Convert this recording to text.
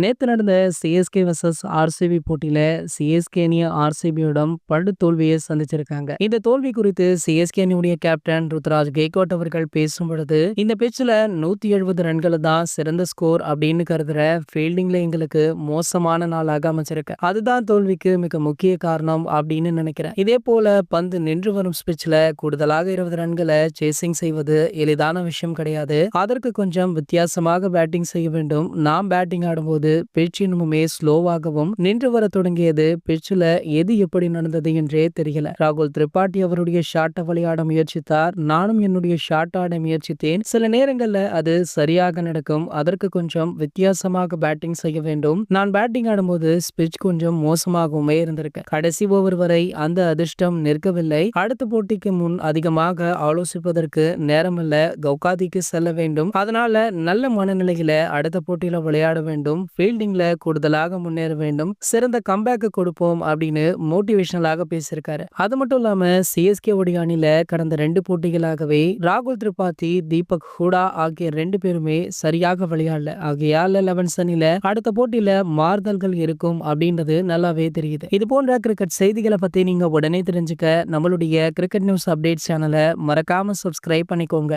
நேத்து நடந்த CSK versus RCB போட்டியில சிஎஸ்கே அணிய ஆர்சிபியிடம் படு தோல்வியை சந்திச்சிருக்காங்க. இந்த தோல்வி குறித்து சிஎஸ்கே அணியுடைய கேப்டன் ருத்ராஜ் கெய்கோட் அவர்கள் பேசும் பொழுது இந்த பிச்சில் நூத்தி எழுபது ரன்கள் தான் சிறந்த ஸ்கோர் அப்படின்னு கருதுற ஃபீல்டிங்ல எங்களுக்கு மோசமான நாளாக அமைச்சிருக்கு அதுதான் தோல்விக்கு மிக முக்கிய காரணம் அப்படின்னு நினைக்கிறேன். இதே போல பந்து நின்று வரும் ஸ்பிட்ச்ல கூடுதலாக இருபது ரன்களை சேசிங் செய்வது எளிதான விஷயம் கிடையாது. அதற்கு கொஞ்சம் வித்தியாசமாக பேட்டிங் செய்ய வேண்டும். நாம் பேட்டிங் ஆடும்போது பிச் இன்னுமே ஸ்லோவாகவும் நின்று வர தொடங்கியது. பிச்சில் எது எப்படி நடந்தது என்றே தெரியல. ராகுல் திரிபாட்டி அவருடைய ஷாட்டை விளையாட முயற்சித்தார். நானும் என்னுடைய ஷாட் ஆட முயற்சித்தேன். சில நேரங்கள்ல அது சரியாக நடக்கும். அதற்கு கொஞ்சம் வித்தியாசமாக பேட்டிங் செய்ய வேண்டும். நான் பேட்டிங் ஆடும்போது ஸ்பிச் கொஞ்சம் மோசமாகவுமே இருந்திருக்கு. கடைசி ஓவர் வரை அந்த அதிர்ஷ்டம் நிற்கவில்லை. அடுத்த போட்டிக்கு முன் அதிகமாக ஆலோசிப்பதற்கு நேரமில்ல. கவுகாதிக்கு செல்ல வேண்டும். அதனால நல்ல மனநிலையில அடுத்த போட்டியில விளையாட வேண்டும். ஃபீல்டிங்ல கூடுதலாக முன்னேற வேண்டும். சிறந்த கம்பேக்கு கொடுப்போம் அப்படின்னு மோட்டிவேஷனலாக பேசியிருக்காரு. அது மட்டும் இல்லாம சிஎஸ்கே உடைய அணில கடந்த ரெண்டு போட்டிகளாகவே ராகுல் திரிபாதி தீபக் ஹூடா ஆகிய ரெண்டு பேருமே சரியாக விளையாடல. ஆகையால லெவன்ஸ் அணில அடுத்த போட்டியில மாறுதல்கள் இருக்கும் அப்படின்றது நல்லாவே தெரியுது. இது போன்ற கிரிக்கெட் செய்திகளை பத்தி நீங்க உடனே தெரிஞ்சுக்க நம்மளுடைய கிரிக்கெட் நியூஸ் அப்டேட் சேனலை மறக்காம சப்ஸ்கிரைப் பண்ணிக்கோங்க.